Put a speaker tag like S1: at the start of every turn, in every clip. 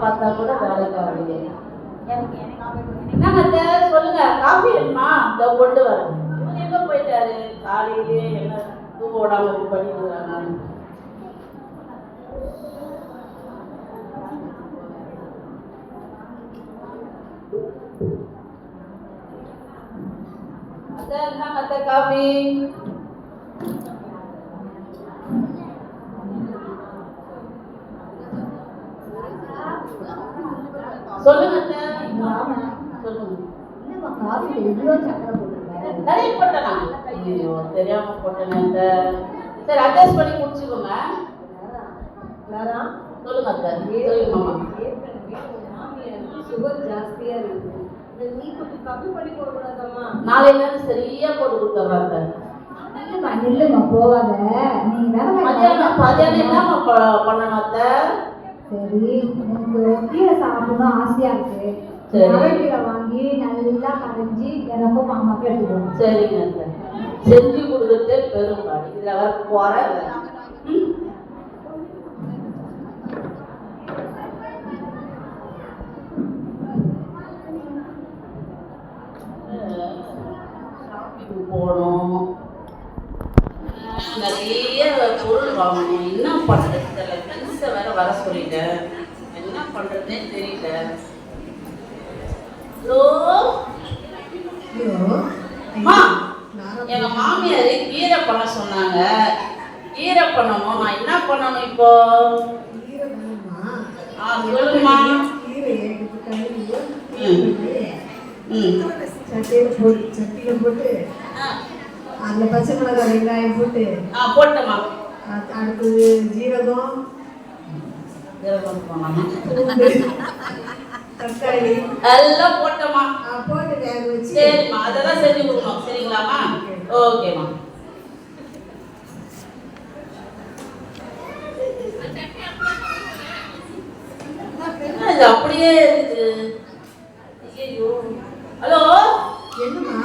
S1: பார்த்தா கூட வேலைக்கு ஆகுது என்னங்க சொல்லுங்க காஃபி வேணுமா இந்த கொண்டு வரேன் எங்க போயிட்டாரு காலையிலேயே என்ன விடாம பண்ணிட்டு the காஃபி சொல்லுங்க. சொல்லுங்க நிறைய ஐயோ தெரியாம போட்டேனே சரி அட்ஜஸ்ட் பண்ணி குடிச்சுக்கோங்க சொல்லுங்க சொல்லுங்க மாமா.
S2: சுகர் ஜாஸ்தியா இருக்கு.
S1: நாளையில சரியா போட்டு கொடுத்துட்றேன் அத்தை
S2: இல்லம்மா நில்லுமா போகாத. நீங்க
S1: மதியானம் மதியானம் என்னம்மா பண்ணணும் அத்தை?
S2: சரி எனக்கு கீரை சாப்பிடணும் ஆசையா இருக்கு.
S1: சரி.
S2: மரக்கீரை வாங்கி நல்லா கரைஞ்சி எனக்கும் மாமாக்கு எடுத்துக்கணும்
S1: சரிங்க செஞ்சு கொடுக்குறதே பெரும்பாடு இதுல வர போற வேலை. ம்? ஷாப்பிங் போகணும் நிறைய பொருள் வாங்கணும். என்ன பண்ணுறது தெரியல. ஃப்ரெண்ட்ஸை வேற வர சொல்லிட்டேன் என்ன பண்ணுறதுனே தெரியல. ஹலோ அம்மா எங்க மாமியார் கீரை பண்ண சொன்னாங்க. கீரை பண்ணணும் நான் என்ன பண்ணணும் இப்போ? ஆ சொல்லுமா ம். ம்.
S3: சட்டியில் போட்டு சட்டியில் போட்டு அதில் பச்சை மிளகாய் வெங்காயம் போட்டு. அது- அடுத்தது ஜீரகம். தக்காளி.
S1: எல்லாம் போட்டேம்மா
S3: ஆ, போட்டு வேக வச்சு.
S1: சரிம்மா அதெல்லாம் செஞ்சு கொடுக்கணும். சரிங்களாம்மா? ஓகேம்மா. அப்படியே இருக்குது ஐயோ ஹலோ
S3: என்னம்மா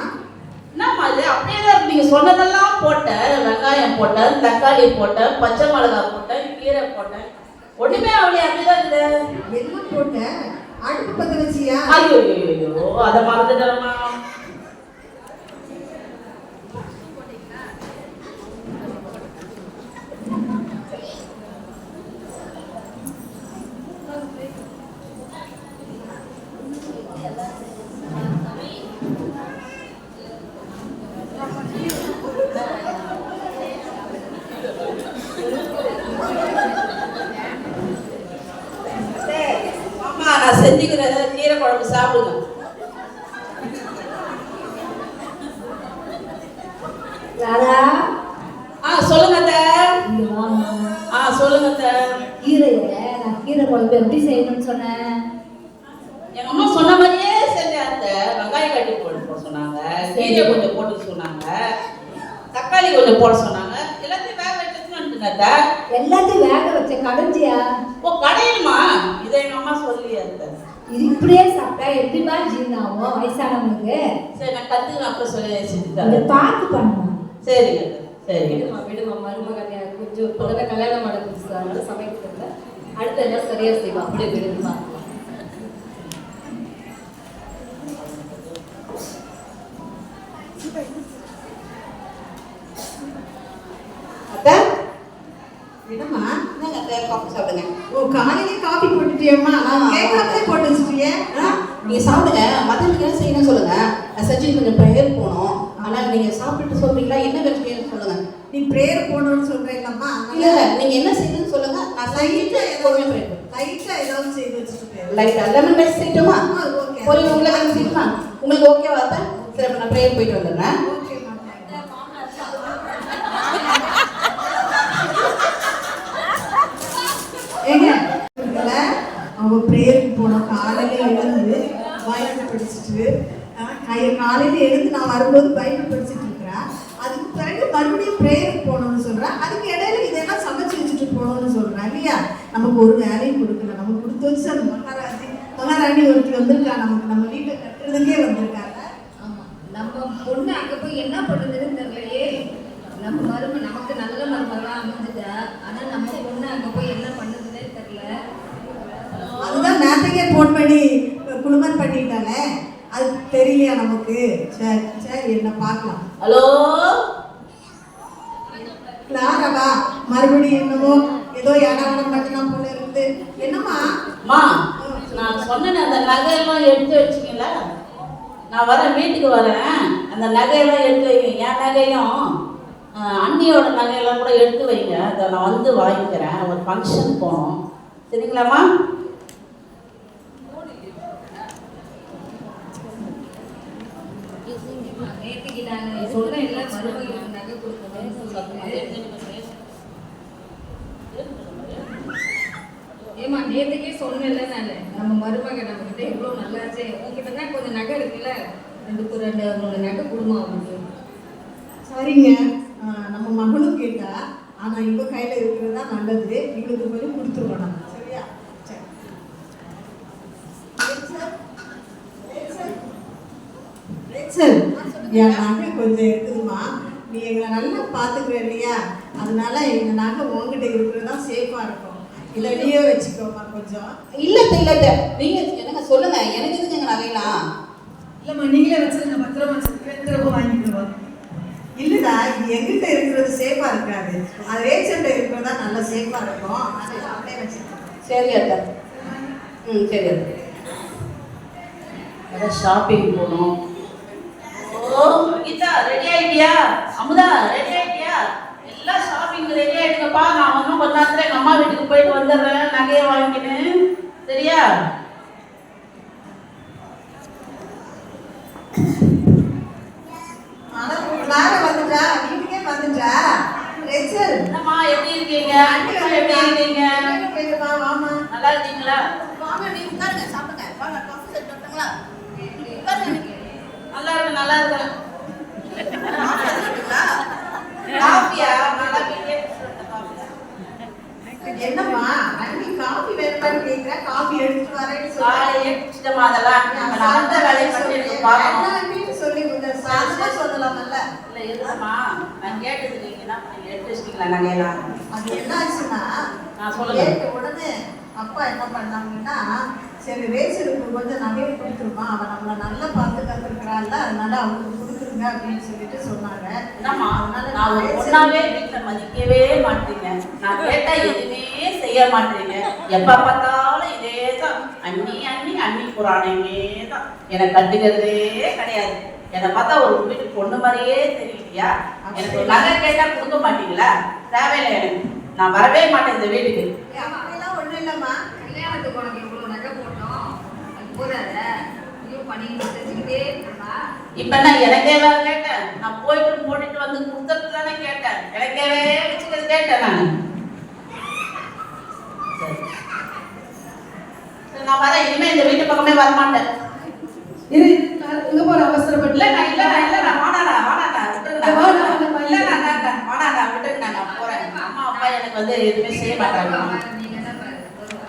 S1: என்னம்மா இது அப்படியே தான் இருக்கு. நீங்க சொன்னதெல்லாம் போட்டேன் வெங்காயம் போட்டேன் தக்காளி போட்டேன் பச்சை மிளகாய் போட்டேன் கீரை போட்டேன். ஒண்ணுமே அப்படியே அப்படிதான் இருக்குது
S3: என்ன போட்ட அடுப்பு பற்ற வச்சியா?
S1: ஐயோ ஐயோ அதை மறந்துட்டேம்மா அம்மா நான் செஞ்சுக்கிறேன். கீரை குழம்பு சாப்பிடுங்க.
S2: ராதா.
S1: ஆ சொல்லுங்க. ஆ சொல்லுங்க அத்தை.
S2: கீரையை நான் கீரை குழம்பு எப்படி செய்யணும்னு சொன்னேன்.
S1: எங்க அம்மா சொன்ன மாதிரியே செஞ்சேன் அத்தை. வெங்காயம் கட்டி போட்டு போட சொன்னாங்க. கீரை கொஞ்சம் போட்டு சொன்னாங்க. தக்காளி கொஞ்சம் போட சொன்னாங்க. எல்லாத்தையும் வச்சுட்டு அத்தை
S2: எல்லாத்தையும் வேக வச்ச கடைஞ்சியா?
S1: ஓ கடையுமா இதை எங்க அம்மா சொல்லி அத்தை.
S2: இது இப்படியே சாப்பிட்டா எப்படிமா ஜீரணம் ஆகும் வயசானவங்களுக்கு?
S1: சரி நான் கத்துக்கிறேன் அப்புறம் சொல்லி தரேன்.
S2: பார்த்து பண்ணணும்
S1: சரிங்க அத்தை. சரிங்க
S4: விடுமா விடுமா மருமகன் கொஞ்சம் இப்போதான் கல்யாணம் புதுசு அதனால சமைக்கிறதுல. அடுத்த என்ன சரியா செய்வா? அப்படியே விடுமா.
S3: கேட்காமலே போட்டு
S5: ஆ, நீங்க சாப்பிடுங்க. மத்தவங்களுக்கு என்ன செய்யணும் சொல்லுங்க. சச்சின் கொஞ்சம் ப்ரேயர் போகணும் ஆனா நீங்க சாப்பிட்டு சொல்றீங்களா? என்ன செய்யணும் சொல்லுங்க.
S3: நீ ப்ரேயர் போடணும்னு சொல்றேன்லம்மா
S5: இல்ல இல்ல. நீங்க என்ன செய்யணும்னு சொல்லுங்க. நான்
S3: லைட்டா ஏதாவது
S5: ப்ரேயர்
S3: லைட்டா ஏதாவது செய்து வச்சுட்டு போயிரு.
S5: லைட்டா லெமன் ரைஸ் செய்யட்டுமா. பொரி உங்களுக்கு செய்யணுமா உங்களுக்கு ஓகேவா சரி அப்ப நான் ப்ரேயர் போயிட்டு வந்துடுறேன்.
S3: அவங்க ப்ரேயருக்கு போனோம். காலையில் எழுந்து பைபிள் படிச்சுட்டு காலையில் எழுந்து நான் வரும்போது பைபிள் படிச்சுட்டு இருக்கிறேன். அதுக்கு பிறகு மறுபடியும் ப்ரேயருக்கு போகணும்னு சொல்கிறேன் அதுக்கு இடையில இதெல்லாம் சமைச்சு வச்சுட்டு போகணும்னு சொல்கிறேன் இல்லையா? நமக்கு ஒரு வேலையும் கொடுக்கல. நம்ம கொடுத்து வச்சு அந்த மகாராஜி மகாராணி ஒருத்தர் வந்திருக்கா. நமக்கு நம்ம வீட்டை கட்டுறதுக்கே வந்திருக்காங்க.
S4: ஆமாம் நம்ம பொண்ணு அங்கே போய் என்ன பண்ணுதுன்னு தெரியலையே.
S2: நம்ம மரும நமக்கு நல்ல மருமகளாக அமைஞ்சுட்டா ஆனால் நம்ம பொண்ணு அங்கே போய் என்ன பண்ணுது?
S3: பசங்க ஃபோன் பண்ணி குழுமன் பண்ணிட்டானே அது தெரியலையா நமக்கு? சரி சரி என்ன பார்க்கலாம்.
S1: ஹலோ?
S3: நாரவா மறுபடியும் என்னமோ ஏதோ ஏடாடம் பண்ணலாம் போல இருந்து. என்னம்மா?
S1: மா நான் சொன்னேன் அந்த நகையெல்லாம் எடுத்து வச்சுக்கல நான் வரேன் வீட்டுக்கு வரேன். அந்த நகையெல்லாம் எடுத்து வைங்க. என் நகையும் அண்ணியோட நகையெல்லாம் கூட எடுத்து வைங்க. அதை நான் வந்து வாங்கிக்கிறேன். ஒரு ஃபங்க்ஷன் போகணும். சரிங்களாம்மா?
S4: நான் சொன்னேன் இல்லை மருமகளுக்கு நகை கொடுக்கணும்னு சொல்லிட்டு ஏமா நேத்துக்கே சொன்னேன்ல நான் நம்ம மருமக நம்ம கிட்ட எவ்வளோ நல்லாச்சே உங்ககிட்ட தான் கொஞ்சம் நகை இருக்குல்ல ரெண்டு ரெண்டு மூணு நகை கொடுமா அவங்களுக்கு
S3: சரிங்க. நம்ம மகளும் கேட்டா ஆனா இவ கையில இருக்கிறது தான் நல்லது இவளுக்கு கொஞ்சம் கொடுத்துருவோம் நம்ம சரியா? சரி. சார்? சார்? சார்? என் நகை கொஞ்சம் இருக்குதுமா நீ எங்களை நல்லா பார்த்துக்கிற இல்லையா? அதனால எங்க நகை உங்ககிட்ட இருக்கிறது தான் சேஃபா இருக்கும். இதை நீயே வச்சுக்கோமா கொஞ்சம்.
S5: இல்ல இல்ல அத்தை. நீங்க என்னங்க சொல்லுங்க? எனக்கு எதுக்கு எங்க நகையெல்லாம்?
S3: இல்லம்மா நீங்களே வச்சிருங்க பத்திரமா வச்சிருக்கேன் திரும்ப வாங்கிடுவோம் இல்லடா இது எங்கிட்ட இருக்கிறது சேஃபா இருக்காது. அது ரேச்சல்ல இருக்கிறது தான் நல்லா சேஃபா இருக்கும். அதனால அப்படியே வச்சிருக்கோம்
S5: சரி அத்தை. ம் சரி அத்தை.
S1: ஷாப்பிங் போகணும்? ஓ கீதா ரெடி ஆயிட்டியா? அமுதா ரெடி ஆயிட்டியா? எல்லாம் ஷாப்பிங் ரெடி ஆயிடுங்கப்பா. நான் ஒன்றும் கொஞ்ச நேரத்துல எங்கள் அம்மா வீட்டுக்கு போயிட்டு வந்துடுறேன் நகையை வாங்கிக்கின்னு. சரியா? எப்படி இருக்கீங்க? எப்படி இருக்கீங்க? நல்லா இருக்கீங்களா
S5: வாங்க நீ உட்காருங்க சாப்பிடுங்க வாங்க காஃபி செட் பண்ணுங்களா உட்காருங்க
S1: நல்லா இருக்கு நல்லா இருக்கு
S5: காஃபி எடுத்துக்கிட்டீங்களா?
S1: காஃபியா நல்லா வீட்லயே குடிச்சிட்டு வந்தேன் காஃபி தான்.
S3: என்னம்மா? அண்ணி காஃபி வேணுமான்னு கேக்குறா காஃபி எடுத்துட்டு வரேன்னு
S1: குடிச்சிட்டோமா அதெல்லாம் வேலையை எனக்கு பார்க்கணும்.
S3: சொல்லி சாதமா சொல்லலாம்ல.
S1: இல்ல இருக்குமா நான் கேட்டது நீங்க என்ன எடுத்து நகையெல்லாம்?
S3: அது என்ன ஆச்சுன்னா
S1: நான் சொல்லுங்க.
S3: கேட்ட உடனே அப்பா என்ன பண்ணாங்கன்னா சரி ரேச்சலுக்கு கொஞ்சம் நகையை கொடுத்துருமா? அவன் நம்மளை நல்லா கத்துருக்கிறாள்ல அதனால அவனுக்கு கொடுத்துருங்க அப்படின்னு சொல்லிட்டு சொன்னாங்க.
S1: நான் வீட்டுல மதிக்கவே மாட்டீங்க. நான் கேட்டா எதுவுமே செய்ய மாட்டீங்க. எப்ப பார்த்தாலும் இதே தான். அண்ணி அண்ணி அண்ணி புராணமே தான். என்னை கட்டுக்கிறதே கிடையாது. என்னை பார்த்தா ஒரு வீட்டு பொண்ணு மாதிரியே தெரியலையா? எனக்கு நகை கேட்டா கொடுக்க மாட்டீங்களா? தேவையில்லை எனக்கு. நான் வரவே மாட்டேன் இந்த வீட்டுக்கு.
S3: ஒண்ணும் இல்லம்மா.
S4: கல்யாணத்துக்கு உனக்கு இவ்வளோ நகை போட்டோம். போதாத? பண்ணிட்டு செஞ்சுக்கிட்டே இருக்கா
S1: இப்ப நான் எனக்கே வேற கேட்டேன். நான் போயிட்டு போட்டுட்டு வந்து கொடுத்துட்டு தானே கேட்டேன் எனக்கேவே வச்சுக்கிறது கேட்டேன் நான். நான் வரேன். இனிமே இந்த வீட்டு பக்கமே வர மாட்டேன்
S3: இரு இங்க போற அவசரப்பட்டு.
S1: நான் இல்ல நான் இல்ல நான் வாடாடா வாடாடா. விட்டுருங்க. இல்ல நான் வாடாடா விட்டுருங்க நான் போறேன். அம்மா அப்பா எனக்கு வந்து எதுவுமே செய்ய மாட்டாங்க
S4: நீங்க என்ன பாரு வருவா.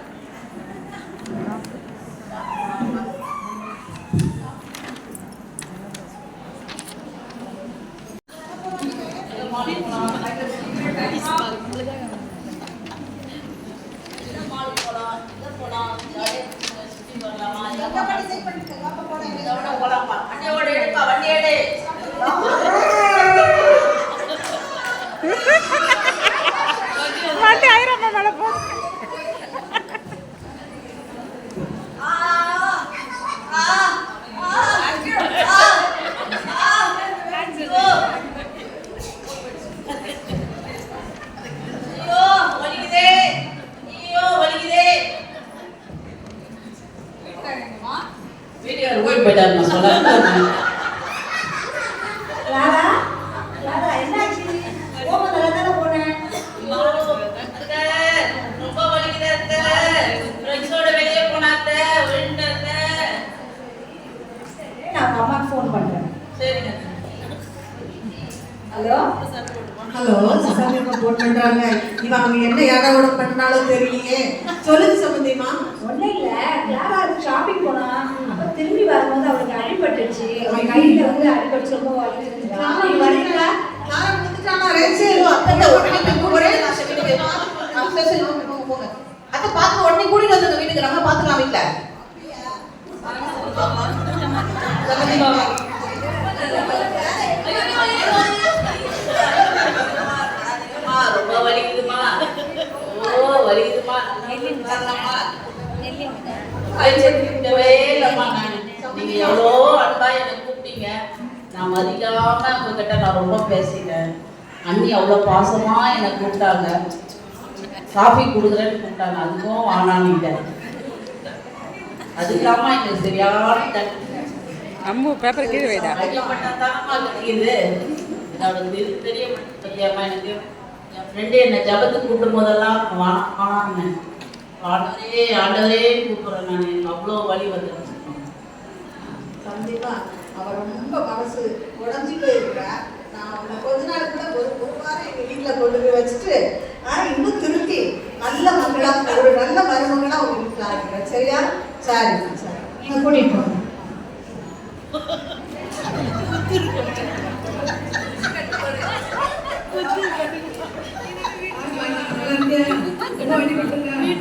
S6: வண்டி ஆயிரம் மேல போ
S1: வீட்டுக்காரர் போய் போயிட்டாரு நான் சொல்ல
S3: யாரா யாரா என்னாச்சு கோபத்துல தானே போனேன்
S1: ரொம்ப வலிக்குது அத்தை ஃப்ரெண்ட்ஸோட வெளியே போனாத்த விழுந்தாத்த
S2: நான் அவங்க அம்மாக்கு ஃபோன் பண்றேன்
S1: சரிங்க
S2: ஹலோ
S3: ஹலோ போன் பண்றாங்க இவன் அவங்க என்ன இடவோட பண்ணாலும் தெரியலையே. சொல்லுங்க சம்பந்தியமா
S2: ஒன்றும் இல்லை. கிளாரா ஷாப்பிங் போனா அப்போ திரும்பி வரும்போது அவளுக்கு அடிபட்டுச்சு அவள் கையில் வந்து அடிபட்டு ரொம்ப
S5: ஒரே. அத்தை, பார்த்து உடனே கூட்டிட்டு வந்துருங்க வீட்டுக்கு. நம்ம பார்த்துக்கலாம் வீட்டுல சொல்லுங்க
S1: பாத்தீங்களா? அம்மா, ரொம்ப வலிக்குதுமா ஓ வலிக்குதுமா உட்காரலாமா? வலிச்சிருக்கவே இல்லைம்மா நான். நீங்க எவ்வளோ அன்பா என்னை கூப்பிட்டீங்க? நான் மதிக்காம உங்ககிட்ட நான் ரொம்ப பேசிட்டேன் அண்ணி அவ்வளோ பாசமா என்னை கூப்பிட்டாங்க. காஃபி கொடுக்குறேன்னு கூப்பிட்டாங்க. அதுக்கும் வானான்னுட்டேன் அது இல்லாம எனக்கு சரியான
S6: அம்மு பேப்பர் கீழே வைடா.
S1: அவளுக்கு இது தெரிய மாட்டேங்குது எனக்கு என் ஃப்ரெண்டு என்னை ஜபத்துக்கு கூப்பிடும் போதெல்லாம் வானா வானான்னு ஆண்டவரே ஆண்டவரே கூப்பிட்றேன் நான். எனக்கு அவ்வளோ வலி வந்துருச்சு.
S3: கண்டிப்பா. அவ ரொம்ப மனசு உடஞ்சி போயிருக்கா. நான் அவனை கொஞ்ச நாள் கூட ஒரு ஒரு வாரம் எங்க வீட்டுல கொண்டு போய் வச்சுட்டு ஆஹ் இன்னும் திருப்பி நல்ல மகளா ஒரு நல்ல மருமகளா உங்க வீட்டுல இருக்கிறேன் சரியா? சரி சரி. நீங்க கூட்டிட்டு போங்க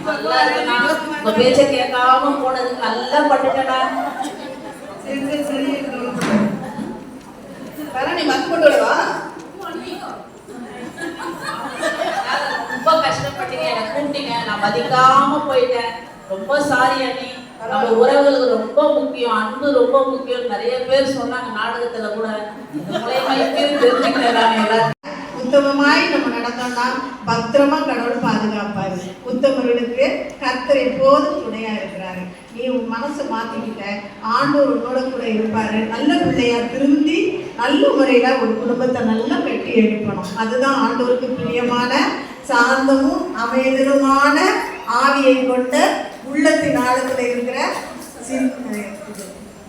S1: நல்லா இருக்கேனா உங்க பேச்சை கேட்காம போனதுக்கு நல்லா பட்டுட்டேனா
S3: வர நீ மக்கு வரவா?
S1: ரொம்ப கஷ்டப்பட்டீங்க என்னை கூப்பிட்டீங்க. நான் மதிக்காம போயிட்டேன். ரொம்ப சாரி அண்ணி. நம்ம உறவுகளுக்கு ரொம்ப முக்கியம். அன்பு ரொம்ப முக்கியம். நிறைய பேர் சொன்னாங்க நாடகத்துல கூட. இந்த மூலியமா
S3: உத்தமமாய் நம்ம நடந்தோம்னா பத்திரமா கடவுள் பாதுகாப்பாரு. உத்தமர்களுக்கு கர்த்தர் எப்போதும் துணையா இருக்கிறாரு. நீ உன் மனசை மாத்திக்கிட்ட. ஆண்டோர் உன்னோட கூட இருப்பாரு. நல்ல பிள்ளையா திருந்தி நல்ல முறையில ஒரு குடும்பத்தை நல்லா கட்டி எழுப்பணும் அதுதான் ஆண்டோருக்கு பிரியமான சாந்தமும் அமைதலுமான ஆவியை கொண்ட உள்ளத்தின் ஆழத்துல இருக்கிற சின்-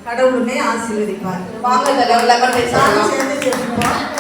S3: கடவுளுமே ஆசீர்வதிப்பார்.
S5: வாங்க
S3: சேர்ந்து